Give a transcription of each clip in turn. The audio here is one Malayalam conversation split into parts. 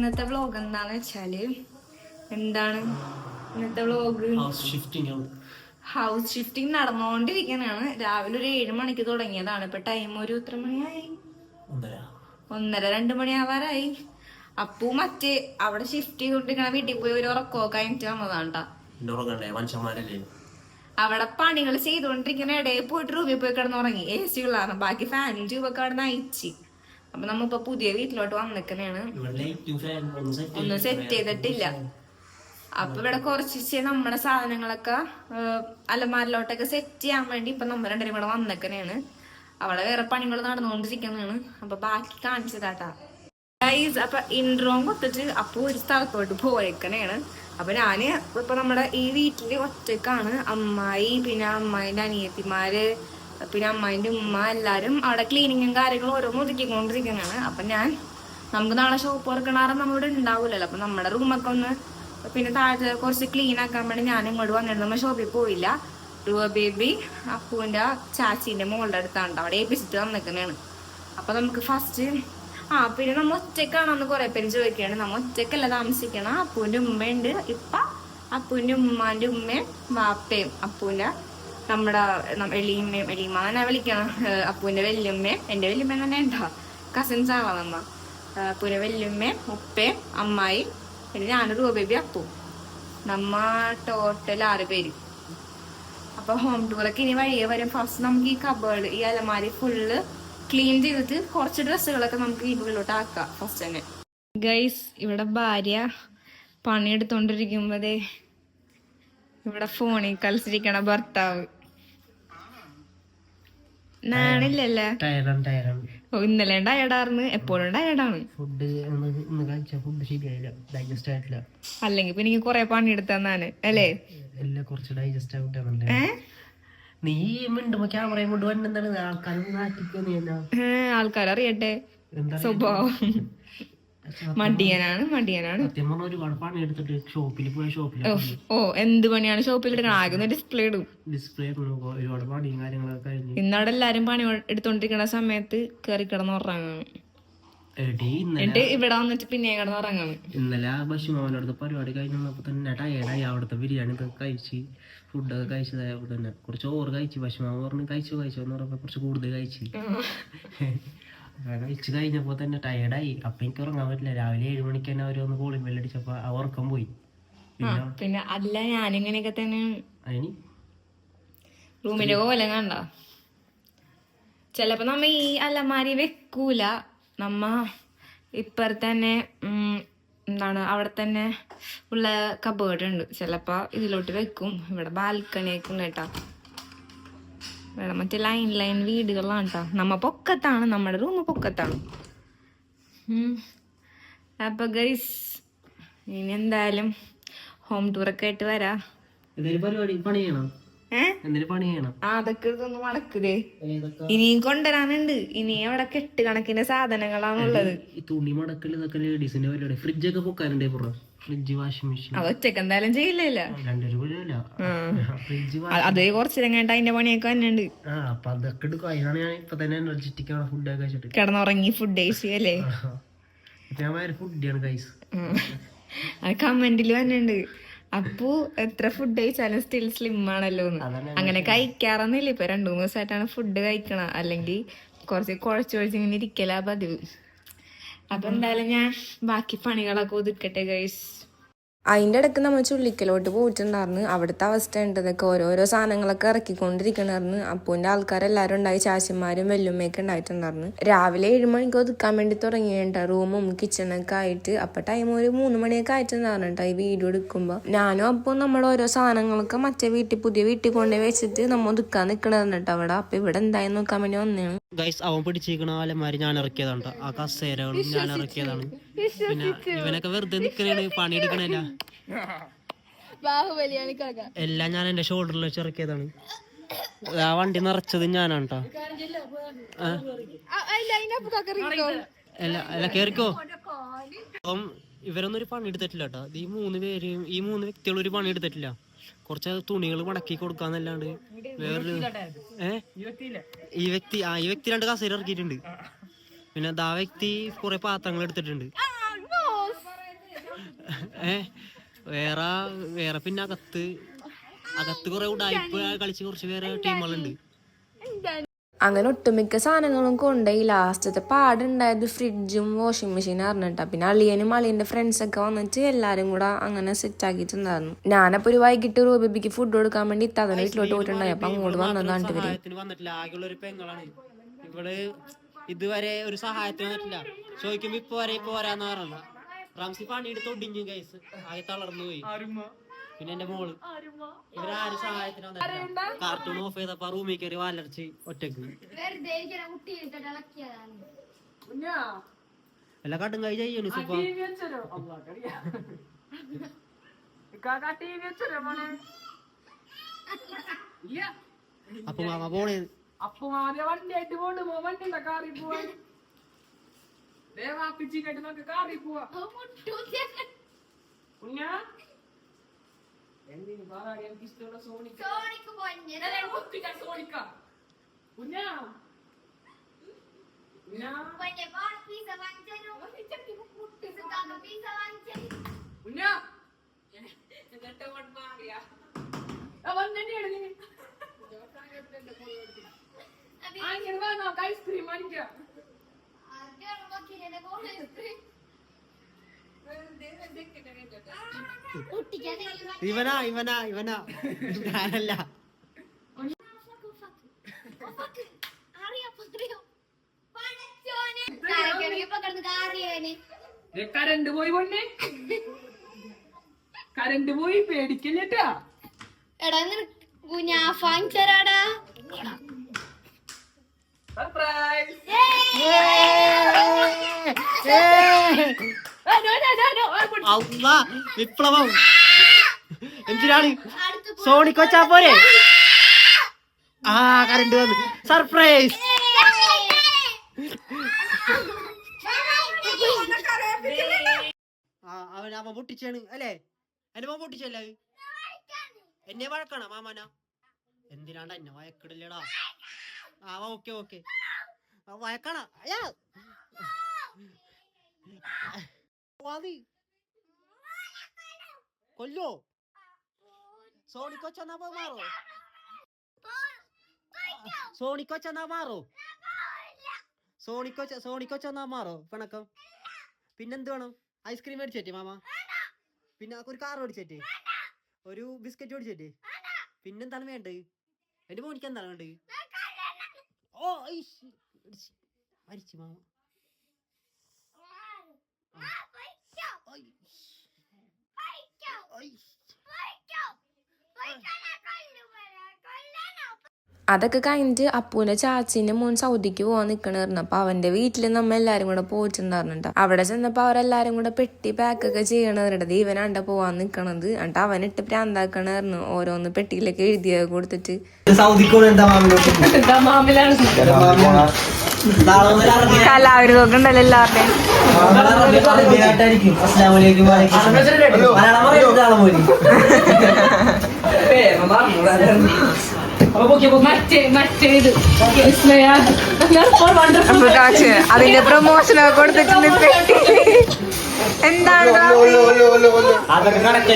ഇന്നത്തെ വ്ലോഗ് എന്താന്ന് വെച്ചാൽ എന്താണ് ഇന്നത്തെ വ്ലോഗ് ഹൗസ് ഷിഫ്റ്റിംഗ് നടന്നുകൊണ്ടിരിക്കുന്നതാണ് രാവിലെ ഒരു ഏഴ് മണിക്ക് തുടങ്ങിയതാണ്. ഇപ്പൊ ടൈം ഒരു എത്ര മണിയായി? ഒന്നര. രണ്ട് മണിയാവാറായി. അപ്പു മറ്റേ അവിടെ ഷിഫ്റ്റ് ചെയ്തോണ്ടിരിക്കണ വീട്ടിൽ പോയി ഒരു ഉറക്കോ കഴിഞ്ഞിട്ട് വന്നതാണ് ട്ടാ എന്റെ മനുഷ്യന്മാരല്ലേ? അവിടെ പണികൾ ചെയ്തുകൊണ്ടിരിക്കുന്ന ഇടയിൽ പോയിട്ട് റൂമിൽ പോയി കിടന്നുറങ്ങി. എ സി ഉള്ളതാണ്. ബാക്കി ഫാനും ട്യൂബൊക്കെ അവിടെ നിന്ന് അയച്ച് അപ്പൊ നമ്മിപ്പോ പുതിയ വീട്ടിലോട്ട് വന്നിക്കണേണ് ഒന്നും സെറ്റ് ചെയ്തിട്ടില്ല. അപ്പൊ ഇവിടെ കുറച്ച് നമ്മുടെ സാധനങ്ങളൊക്കെ അലമാരിലോട്ടൊക്കെ സെറ്റ് ചെയ്യാൻ വേണ്ടി ഇപ്പൊ നമ്മൾ രണ്ടുപേരും ഇവിടെ വന്നിക്കണേണ് അവളെ വേറെ പണികൾ നടന്നുകൊണ്ടിരിക്കുന്നതാണ്. അപ്പൊ ബാക്കി കാണിച്ചതാട്ടാ. ഗൈസ് അപ്പൊ ഇൻട്രോ കൊടുത്തിട്ട് അപ്പൊ ഒരു സ്ഥലത്തോട്ട് പോയേക്കണേണ്. അപ്പൊ ഞാൻ ഇപ്പൊ നമ്മുടെ ഈ വീട്ടിൽ ഒറ്റക്കാണ്. അമ്മായി പിന്നെ അമ്മായിന്റെ അനിയത്തിമാര് പിന്നെ അമ്മായിന്റെ ഉമ്മ എല്ലാവരും അവിടെ ക്ലീനിങ്ങും കാര്യങ്ങളും ഓരോന്നും ഒതുക്കിക്കൊണ്ടിരിക്കുന്നതാണ്. അപ്പം ഞാൻ നമുക്ക് നാളെ ഷോപ്പ് തുറക്കണാറ് നമ്മളിവിടെ ഉണ്ടാവില്ലല്ലോ അപ്പം നമ്മുടെ റൂമൊക്കെ ഒന്ന് പിന്നെ താഴത്തെ കുറച്ച് ക്ലീൻ ആക്കാൻ വേണ്ടി ഞാൻ ഇങ്ങോട്ട് വന്നിട്ട് നമ്മൾ ഷോപ്പിൽ പോയില്ല. റുവ ബേബി അപ്പൂവിന്റെ ചാച്ചീന്റെ മോളുടെ അടുത്താണ് അവിടെ ഏൽപ്പിച്ചിട്ട് വന്നിക്കുന്നതാണ് അപ്പം നമുക്ക് ഫസ്റ്റ് ആ പിന്നെ നമ്മൾ ഒറ്റക്കാണെന്ന് കുറെ പേര് ചോദിക്കുകയാണ്. നമ്മൾ ഒറ്റക്കല്ല താമസിക്കണം? അപ്പൂന്റെ ഉമ്മയുണ്ട്. ഇപ്പം അപ്പൂവിന്റെ ഉമ്മാന്റെ ഉമ്മയും വാപ്പയും അപ്പൂന്റെ നമ്മുടെ എളിയമ്മയും എളിയമ്മ തന്നെ വിളിക്കണം. ഏഹ് അപ്പൂന്റെ വല്യമ്മയും എന്റെ വല്യമ്മ തന്നെ ഉണ്ടാ? കസിൻസ് ആവാ നമ്മ. ഏഹ് അപ്പൂന്റെ വല്യമ്മയും ഉപ്പയും അമ്മായി പിന്നെ ഞാനും ബേബി അപ്പു നമ്മ ടോട്ടൽ ആറ് പേര്. അപ്പൊ ഹോം ടൂറൊക്കെ ഇനി വഴിയെ വരും. ഫസ്റ്റ് നമുക്ക് ഈ കബേർഡ് ഈ അലമാരി ഫുള്ള് ക്ലീൻ ചെയ്തിട്ട് കുറച്ച് ഡ്രസ്സുകളൊക്കെ നമുക്ക് ഈ ഉള്ളിലോട്ട് ആക്കാം. ഫസ്റ്റ് തന്നെ. ഗൈസ് ഇവിടെ ഭാര്യ പണിയെടുത്തോണ്ടിരിക്കുമ്പോഴേ ഇവിടെ ഫോണിൽ കളിച്ചിരിക്കണ ഭർത്താവ്. നാണില്ലല്ലേ? ഓ ഇന്നലെ ടയർഡാർന്ന് എപ്പോഴും ഫുഡ് ഇന്ന് കഴിച്ച ഫുഡ് ശരിയായില്ല ഡൈജസ്റ്റ് ആയിട്ടില്ല. അല്ലെങ്കിൽ പിന്നെ എനിക്ക് കുറെ പണിയെടുത്തന്നാണ് അല്ലേ? എല്ലാം കുറച്ച് ഡൈജസ്റ്റ് ആയിട്ടാണ് നീ മിണ്ടുമ്പോ ക്യാമറ കൊണ്ട് വന്നെന്താണ് ആൾക്കാർ ആൾക്കാരറിയട്ടെ. സ്വഭാവം. മടിയനാണ് മടിയനാണ്. എടുത്തിട്ട് ഷോപ്പിൽ പോയ ഷോപ്പിൽ ഓ, എന്ത് പണിയാണ് ഷോപ്പിൽ എടുക്കണം ആകുന്ന ഡിസ്പ്ലേ ഇടും. ഡിസ്പ്ലേ ഒരുപാട് പണിയും കാര്യങ്ങളൊക്കെ കഴിഞ്ഞ്. ഇന്നവിടെ എല്ലാരും പണി എടുത്തോണ്ടിരിക്കണ സമയത്ത് കയറി കിടന്ന് ഉറങ്ങാണ്. എന്നിട്ട് ഇവിടെ വന്നിട്ട് പിന്നെ കിടന്ന് ഉറങ്ങാണ്. ഇന്നലെ പരിപാടി കഴിഞ്ഞപ്പോൾ തന്നെ ടയേർഡായി. അവിടുത്തെ ബിരിയാണി ഒക്കെ കഴിച്ച് ഫുഡൊക്കെ കഴിച്ചതായപ്പോ തന്നെ കുറച്ച് ഓർ കഴിച്ച്. ബഷുമാവ് പറഞ്ഞു കഴിച്ചു കഴിച്ചു എന്ന് പറഞ്ഞപ്പോ കുറച്ച് കൂടുതൽ കഴിച്ച്. അപ്പൊ വിളിച്ച് കഴിഞ്ഞപ്പോൾ തന്നെ ടയേർഡായി അപ്പം എനിക്ക് ഉറങ്ങാൻ പറ്റില്ല. രാവിലെ ഏഴ് മണിക്ക് തന്നെ അവരൊന്ന് കോളിംഗ് ബെല്ലടിച്ചപ്പോൾ ആ ഉറക്കം പോയി. പിന്നെ അല്ല ഞാൻ ഇങ്ങനെയൊക്കെ തന്നെ അതിന് റൂമിന്റെ കോലം കണ്ട? ചെലപ്പോ നമ്മ ഈ അലമാരി വെക്കൂല. നമ്മ ഇപ്പറ തന്നെ എന്താണ് അവിടെ തന്നെ ഉള്ള കബേർഡ് ഉണ്ട് ചിലപ്പോ ഇതിലോട്ട് വെക്കും. ഇവിടെ ബാൽക്കണിയൊക്കെ ഉണ്ട് കേട്ടാ. ഇവിടെ മറ്റേ ലൈൻ ലൈൻ വീടുകളാണ് കേട്ടോ നമ്മ പൊക്കത്താണ് നമ്മുടെ റൂം പൊക്കത്താണ്. ഉം. അപ്പൊ ഗൈസ് ഇനി എന്തായാലും ഹോം ടൂറൊക്കെ ആയിട്ട് വരാ. അതൊക്കെ ഇതൊന്ന് മടക്കുതേ ഇനിയും കൊണ്ടുവരാനുണ്ട്. ഇനി അവിടെ കെട്ട് കണക്കിന്റെ സാധനങ്ങളാണുള്ളത്. ഈ തുണി മടക്കൽ ഇതൊക്കെ ലേഡീസിന്റെ പരിപാടി. ഫ്രിഡ്ജൊക്കെ പൊക്കാനുണ്ടേ പുറം? Fridge washing machine. അത് ഒറ്റയ്ക്ക് എന്തായാലും ചെയ്യില്ലല്ലോ. രണ്ടൊരു പോലെയല്ല ഫ്രിഡ്ജ് അത് കുറച്ച് കഴിഞ്ഞിട്ട് അതിന്റെ പണിയൊക്കെ തന്നെ ഉണ്ട് ആ അപ്പൊ അതൊക്കെ എടുക്കും. അതിനാണ് ഞാൻ ഇപ്പൊ തന്നെ എനർജറ്റിക് ആണ് ഫുഡ് ഒക്കെ കഴിച്ചിട്ട് കിടന്നുറങ്ങി ഫുഡ് കഴിച്ചു അല്ലേ? ഇപ്പൊ ഞാൻ ഫുഡിയാണ്. അത് കമന്റിൽ വന്നിട്ടുണ്ട്. അപ്പു എത്ര ഫുഡ് കഴിച്ചാലും സ്റ്റിൽ സ്ലിം ആണല്ലോ അങ്ങനെ കഴിക്കാറൊന്നുമില്ല. ഇപ്പൊ രണ്ടു മൂന്ന് ദിവസമായിട്ടാണ് ഫുഡ് കഴിക്കണ. അല്ലെങ്കിൽ കുറച്ച് കുഴച്ച് കുഴച്ച് ഇങ്ങനെ ഇരിക്കലാ പതിവ്. അപ്പൊ എന്തായാലും ഞാൻ ബാക്കി പണികളൊക്കെ ഒതുക്കട്ടെ ഗൈസ് അതിന്റെ ഇടയ്ക്ക് നമ്മൾ ചുള്ളിക്കലോട്ട് പോയിട്ടുണ്ടായിരുന്നു. അവിടുത്തെ അവസ്ഥ ഉണ്ടതൊക്കെ ഓരോരോ സാധനങ്ങളൊക്കെ ഇറക്കിക്കൊണ്ടിരിക്കണമായിരുന്നു അപ്പൂന്റെ ആൾക്കാരെല്ലാവരും ഉണ്ടായി ചാച്ചന്മാരും വെല്ലുമ്മയൊക്കെ ഉണ്ടായിട്ടുണ്ടായിരുന്നു. രാവിലെ ഏഴ് മണിക്ക് ഒതുക്കാൻ വേണ്ടി തുടങ്ങിയിട്ടുണ്ട്. റൂമും കിച്ചണൊക്കെ ആയിട്ട്. അപ്പം ടൈം ഒരു മൂന്ന് മണിയൊക്കെ ആയിട്ടുണ്ടായിരുന്നു കേട്ടോ ഈ വീഡിയോ എടുക്കുമ്പോൾ ഞാനും അപ്പോൾ നമ്മൾ ഓരോ സാധനങ്ങളൊക്കെ മറ്റേ വീട്ടിൽ പുതിയ വീട്ടിൽ കൊണ്ടുപോയി വെച്ചിട്ട് നമ്മൾ ഒതുക്കാൻ നിൽക്കണമായിരുന്നു കേട്ടോ അവിടെ. അപ്പം ഇവിടെ എന്തായി നോക്കാൻ വേണ്ടി വന്നതാണ് ഗൈസ് അവൻ പിടിച്ചിരിക്കണ അലമാരി ഞാൻ ഇറക്കിയതാണ്. ആ കസേരകളും ഞാൻ ഇറക്കിയതാണ്. പിന്നെ ഇവനൊക്കെ വെറുതെ നിൽക്കണേ പണിയെടുക്കണല്ല എല്ലാം ഞാൻ എന്റെ ഷോൾഡറിൽ വെച്ച് ഇറക്കിയതാണ്. ആ വണ്ടി നിറച്ചത് ഞാനാണ് കേട്ടോ അല്ല കേറിക്കോ. അപ്പം ഇവരൊന്നും ഒരു പണി എടുത്തിട്ടില്ല കേട്ടോ ഈ മൂന്ന് പേരെയും ഈ മൂന്ന് വ്യക്തികൾ ഒരു പണി എടുത്തിട്ടില്ല. കുറച്ച് തുണികൾ മടക്കി കൊടുക്കാന്നല്ലാണ്ട് വേറൊരു ഏ? ഈ വ്യക്തി ആ ഈ വ്യക്തി രണ്ട് കസേര ഇറക്കിയിട്ടുണ്ട്. പിന്നെ ആ വ്യക്തി കുറെ പാത്രങ്ങൾ എടുത്തിട്ടുണ്ട്. ഏ? വേറെ വേറെ പിന്നെ അകത്ത്. അകത്ത് കുറെ ഉടായ്പ കളിച്ച് കുറച്ച് വേറെ ടീമുകളുണ്ട്. അങ്ങനെ ഒട്ടുമിക്ക സാധനങ്ങളും കൊണ്ടുപോയി. ലാസ്റ്റത്തെ പാടുണ്ടായത് ഫ്രിഡ്ജും വാഷിംഗ് മെഷീനും അറിഞ്ഞിട്ടാ പിന്നെ അളിയനും അളിയന്റെ ഫ്രണ്ട്സൊക്കെ വന്നിട്ട് എല്ലാരും കൂടെ അങ്ങനെ സെറ്റ് ആക്കിയിട്ടുണ്ടായിരുന്നു ഞാനപ്പോ ഒരു വൈകിട്ട് റൂബിക്ക് ഫുഡ് കൊടുക്കാൻ വേണ്ടി ഇത്താതെ വീട്ടിലോട്ട് പോയിട്ടുണ്ടായി അപ്പൊ അങ്ങോട്ട് വന്നതാണ് ഇവർ ഇതുവരെ ഒരു സഹായത്തിന് വന്നിട്ടില്ല. ചോദിക്കുമ്പോ ഇപ്പൊ വരെ ഇപ്പൊ വരാന്ന് പറഞ്ഞ റംസി പണിയെടുത്ത് ഒടിഞ്ഞു കൈസ് ആകെ തളർന്നു പോയി. പിന്നെ എന്റെ മോൾ. ഇവരാരും സഹായത്തിന് കാർട്ടൂൺ ഓഫ് ചെയ്തപ്പോ റൂമിൽ കയറി വാലർച്ചി ഒറ്റയ്ക്ക്. എല്ലാ കാട്ടും കൈ ചെയ്യണു സുപ്പ അപ്പൊ മാമ പോണേ അപ്പൊ മാമ വണ്ടി ആയിട്ട് പോണ്ട് പോ വണ്ടി കാറി പോവാൻ. ദേവാപ്പിച്ചിട്ട് നമുക്ക് കാറി പോവാ. കുഞ്ഞാ? എന്തിനു പാറാടി എനിക്ക് ഇഷ്ടമുള്ള സോണിക്ക. ഒപ്പിക്കാൻ സോണിക്ക. കുഞ്ഞ? ഐസ്ക്രീം കുഞ്ഞാ എന്നിട്ട് വൺ മാറിയാ വന്നെന്നെയാണ് നീ ആ ഇങ്ങനെ വാ നമുക്ക് ഐസ്ക്രീം വാങ്ങിക്കാം ഇവനാ ഇവനാ ഇവനാ ഞാനല്ല. കരണ്ട് പോയി പൊന്നെ. കരണ്ട് പോയി പേടിക്കില്ലട്ടാ. എടാ നിനക്ക് ഞാൻ ഫാങ്ങിച്ചരാടാ സർപ്രൈസ് അമ്മ വിപ്ലവം. എന്തിനാണ്? സോണി കൊച്ചാ പോരെ? ആ കറണ്ട് വന്നു. സർപ്രൈസ് ആ അവൻ അവൻ പൊട്ടിച്ചാണ് അല്ലേ? എന്റെ അവൻ പൊട്ടിച്ചല്ലേ? എന്നെ വഴക്കണ മാമാന? എന്തിനാണ്ട് എന്നെ വഴക്കിടില്ലടാ ആ ഓക്കെ ഓക്കെ. വയക്കണ? വാതി കൊല്ലോ. സോണിക്കൊച്ചെന്നാ മാറോ? സോണിക്കൊച്ചെന്നാ മാറോ? സോണിക്കൊച്ച സോണിക്കൊച്ചെന്നാ മാറോ? പിണക്കം. പിന്നെന്ത് വേണം? ഐസ്ക്രീം മേടിച്ചേറ്റേ മാമ. പിന്നെ ഒരു കാർ മേടിച്ചേറ്റേ. ഒരു ബിസ്ക്കറ്റ് മേടിച്ചേറ്റേ. പിന്നെന്താണ് വേണ്ടത്? എന്റെ മോനിക്ക് എന്താണ് വേണ്ടത്? ഓ ഇടിച്ച്. മരിച്ചു. മാമ. ഐ. ഐ. അതൊക്കെ കഴിഞ്ഞിട്ട് അപ്പൂന്റെ ചാച്ചിന്റെ മോൻ സൗദിക്ക് പോവാൻ നിക്കണായിരുന്നു. അപ്പൊ അവന്റെ വീട്ടിൽ നമ്മ എല്ലാരും കൂടെ പോയിട്ടുണ്ടായിരുന്നുണ്ടോ അവിടെ ചെന്നപ്പോ അവരെല്ലാരും കൂടെ പെട്ടി പാക്കൊക്കെ ചെയ്യണത് ഇവനാണ്ട പോവാൻ നിക്കണത്. എന്നിട്ട് അവനിട്ട് പ്രാന്താക്കണായിരുന്നു. ഓരോന്ന് പെട്ടിയിലൊക്കെ എഴുതിയ കൊടുത്തിട്ട്. കലാവിരുതൊക്കെ ഉണ്ടല്ലോ എല്ലാവരുടെയും. അപ്പൊ കാശ് അതിന്റെ പ്രൊമോഷനൊക്കെ കൊടുത്തിട്ടുണ്ട് പെട്ടി എന്താണ്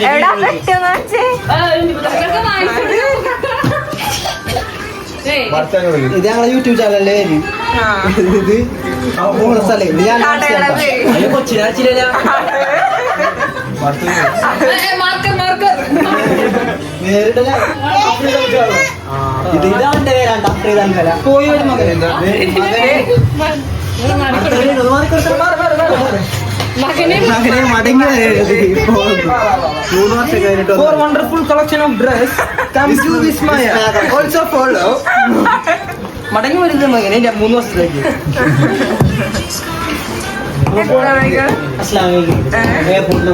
എടാ പെട്ടി ഇത് ഞങ്ങളെ യൂട്യൂബ് ചാനലല്ലേ ഇത് പോണ സ്ഥലം. ഇത് ഞാൻ കടയുടെ ഇത് ഇതാണ്ട് പോയി മകനെ. മടങ്ങി വരരുത്. മൂന്ന് വർഷം കഴിഞ്ഞിട്ട് dress, come to Vismaya. Also follow. മടങ്ങി വരുന്നത് മകനെ ഞാൻ മൂന്ന് വർഷത്തേക്ക്. അസ്ലാം എയർപോർട്ടിൽ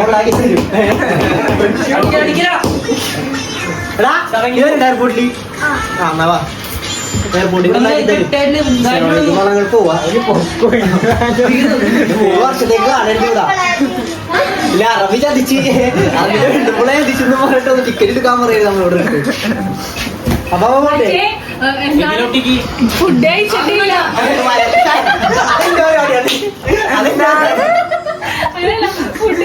എയർപോർട്ടിൽ ആ. എന്നാ വാ. ഇല്ല അറബി ചതിച്ച്. അതിന്റെ വീണ്ടുമ്പോളെ ചതിച്ചെന്ന് പറഞ്ഞിട്ട് ടിക്കറ്റ് എടുക്കാൻ പറയുന്നത് നമ്മളോട് അപ്പൊ ഫുഡ് കഴിച്ചിട്ടില്ല. അതിന്റെ പരിപാടിയാണ് ഫുഡ്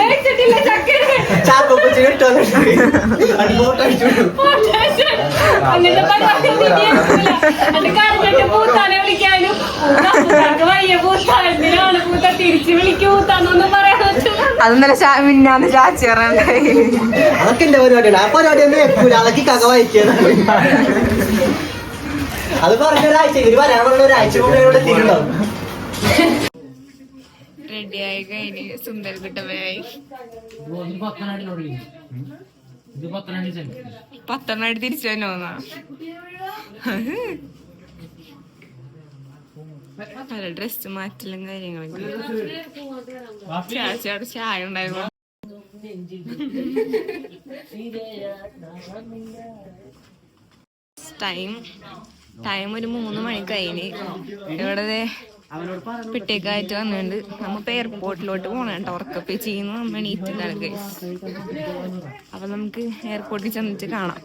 കഴിച്ചിട്ടില്ല ഇല്ല, ചക്ക ഇല്ല. ചാക്കോ കൊച്ചു കിട്ടുമോ ഫോട്ടോ അടിച്ചു വിടും. അങ്ങനത്തെ പരിപാടി ഒന്നും ഇനി എടുക്കൂല. അത് കരഞ്ഞിട്ട് പൂത്താനെ വിളിക്കാനും. പൂത്താ, പൂത്താക്ക് വയ്യ പൂത്താ എന്തിനാണ് പൂത്ത തിരിച്ച് വിളിക്കൂ പൂത്താന്നൊന്നും പറയാൻ പറ്റില്ല അത് ഇന്നലെ മിന്നാന്ന് ചാച്ചി പറഞ്ഞിട്ടുണ്ടായി അതൊക്കെ എന്റെ പരിപാടിയാണ്. ആ പരിപാടി തന്നെ എപ്പോഴും അതൊക്കെ കഥ വായിക്കുന്നത് അത് പറഞ്ഞ ഒരാഴ്ച ഇവർ വരാനുള്ള ഒരാഴ്ച മുമ്പ് ഇവിടെ തിരുണ്ടാവും റെഡിയായി കഴിഞ്ഞ് സുന്ദർ കിട്ടവയായി പത്തനാട് തിരിച്ചു തന്നെ പോന്നാ അല്ല ഡ്രസ് മാറ്റലും കാര്യങ്ങളൊക്കെ. ചാച്ചയുടെ ചായ ഉണ്ടായിരുന്നു. ടൈം ടൈം ഒരു മൂന്ന് മണി കഴിഞ്ഞ്. ഇവിടെ പിട്ടേക്കായിട്ട് വന്നിട്ടുണ്ട് നമ്മ എയർപോർട്ടിലോട്ട് പോണ കേട്ടോ ഉറക്കപ്പേ ചെയ്യുന്നു. നമ്മ എണീറ്റിട്ടാണ് ഗൈസ് അപ്പൊ നമുക്ക് എയർപോർട്ടിൽ ചെന്നിട്ട് കാണാം.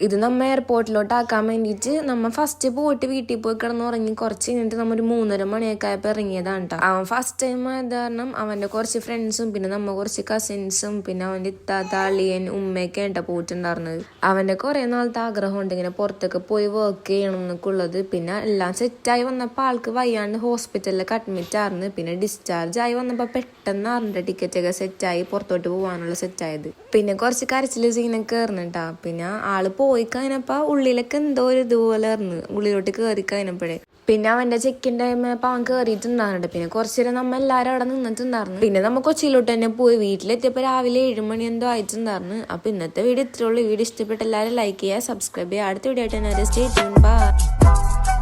ഇത് നമ്മ എയർപോർട്ടിലോട്ട് ആക്കാൻ വേണ്ടിയിട്ട് നമ്മ ഫസ്റ്റ് പോയിട്ട് വീട്ടിൽ പോയി കിടന്ന് ഉറങ്ങി കുറച്ച് കഴിഞ്ഞിട്ട് നമ്മ ഒരു മൂന്നര മണിയൊക്കെ ആയപ്പോൾ ഇറങ്ങിയതാണ് കേട്ടോ അവൻ ഫസ്റ്റ് ടൈം ആയത് കാരണം അവന്റെ കുറച്ച് ഫ്രണ്ട്സും പിന്നെ നമ്മ കുറച്ച് കസിൻസും പിന്നെ അവന്റെ ഇത്താത്ത അളിയൻ ഉമ്മയൊക്കെ ആയിട്ടാ പോയിട്ടുണ്ടായിരുന്നത്. അവന്റെ കുറേ നാളത്തെ ആഗ്രഹമുണ്ട് ഇങ്ങനെ പുറത്തൊക്കെ പോയി വർക്ക് ചെയ്യണം എന്നൊക്കെ ഉള്ളത് പിന്നെ എല്ലാം സെറ്റായി വന്നപ്പോൾ ആൾക്ക് വയ്യാണ്ട് ഹോസ്പിറ്റലിലൊക്കെ അഡ്മിറ്റ് ആയിരുന്നു. പിന്നെ ഡിസ്ചാർജ് ആയി വന്നപ്പോൾ പെട്ടെന്ന് അറിഞ്ഞ ടിക്കറ്റൊക്കെ സെറ്റായി പുറത്തോട്ട് പോകാനുള്ള സെറ്റായത് പിന്നെ കുറച്ച് കരച്ചിൽ സീനൊക്കെ കയറുന്നുണ്ടാ പിന്നെ ആൾ പോയി ഉള്ളിലൊക്കെ എന്തോ ഒരു ഇതുപോലെ ഇറന്ന് ഉള്ളിലോട്ട് കയറി കഴിഞ്ഞപ്പോഴേ. പിന്നെ അവന്റെ ചെക്കിൻ ടൈം അപ്പൊ അവൻ കയറിയിട്ടുണ്ടാകുന്നുണ്ട് പിന്നെ കുറച്ചു നേരം നമ്മ എല്ലാരും അവിടെ നിന്നിട്ടുണ്ടായിരുന്നു പിന്നെ നമ്മ കൊച്ചിയിലോട്ട് തന്നെ പോയി. വീട്ടിലെത്തിയപ്പോ രാവിലെ ഏഴ് മണി എന്തോ ആയിട്ടുണ്ടായിരുന്നു അപ്പൊ ഇന്നത്തെ വീഡിയോ ഇത്രയുള്ളൂ വീഡിയോ ഇഷ്ടപ്പെട്ട എല്ലാവരും ലൈക്ക് ചെയ്യുക സബ്സ്ക്രൈബ് ചെയ്യുക. അടുത്ത വീഡിയോ ആയിട്ട് തന്നെ സ്റ്റേ ട്യൂൺ ബൈ